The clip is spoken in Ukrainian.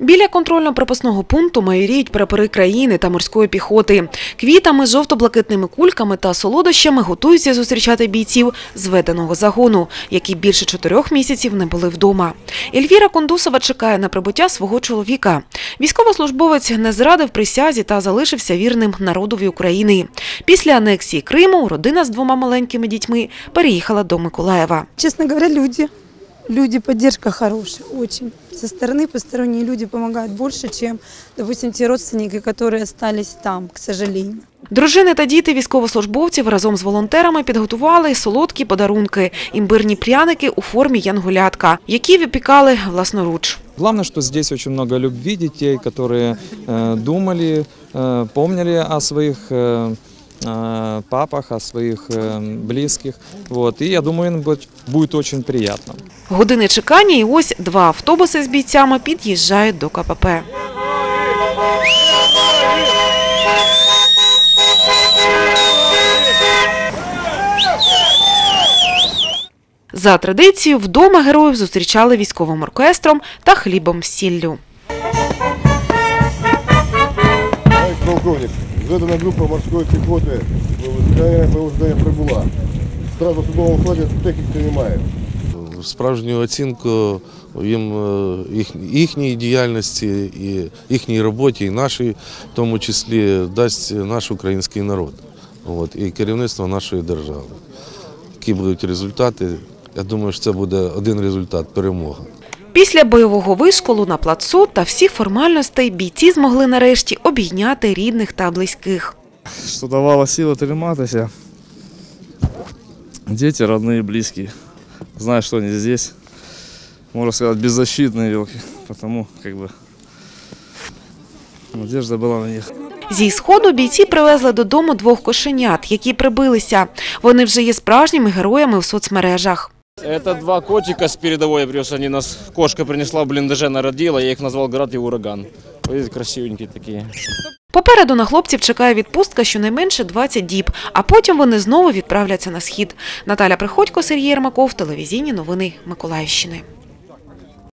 Біля контрольно-пропускного пункту майоріють прапори країни та морської піхоти. Квітами, жовто-блакитними кульками та солодощами готуються зустрічати бійців зведеного загону, які більше чотирьох місяців не були вдома. Ельвіра Кондусова чекає на прибуття свого чоловіка. Військовослужбовець не зрадив присязі та залишився вірним народові України. Після анексії Криму родина з двома маленькими дітьми переїхала до Миколаєва. Честно говоря, люди Люди, поддержка хорошая, очень. Со стороны посторонние люди помогают больше, чем, допустим, те родственники, которые остались там, к сожалению. Дружини та діти військовослужбовців разом з волонтерами підготували солодкі подарунки – імбирні пряники у формі янголятка, які випікали власноруч. Главное, что здесь очень много любви детей, которые э, думали, э, помнили о своих э, э, папах, о своих э, близких. Вот. И я думаю, им будет- будет очень приятно. Години чекання і ось два автобуси з бійцями під'їжджають до КПП. За традицією, вдома героїв зустрічали військовим оркестром та хлібом з сіллю. Товарищ полковник, зведена група морської піхоти вивезення прибула. Зразу в судовому складі техніки немає. справжню оцінку їм е, їх, їхній діяльності і їхній роботі, і нашій, в тому числі, дасть наш український народ от, і керівництво нашої держави. Які будуть результати? Я думаю, що це буде один результат перемога. Після бойового вишколу на плацу та всіх формальностей бійці змогли нарешті обійняти рідних та близьких. что давало силы триматися. Дети, родные, близкие. Знают, что они здесь. Можно сказать, беззащитные елки. Потому как бы надежда была на них. Зі сходу бійці привезли додому двох кошенят, які прибилися. Вони вже є справжніми героями в соцмережах. Это два котика с передовой я привез. Они нас, кошка принесла в блиндаже, народила. Я их назвал Град и Ураган. Видите, красивенькие такие. Попереду на хлопців чекає відпустка щонайменше 20 діб, а потім вони знову відправляться на схід. Наталя Приходько, Сергій Ермаков, телевізійні новини Миколаївщини.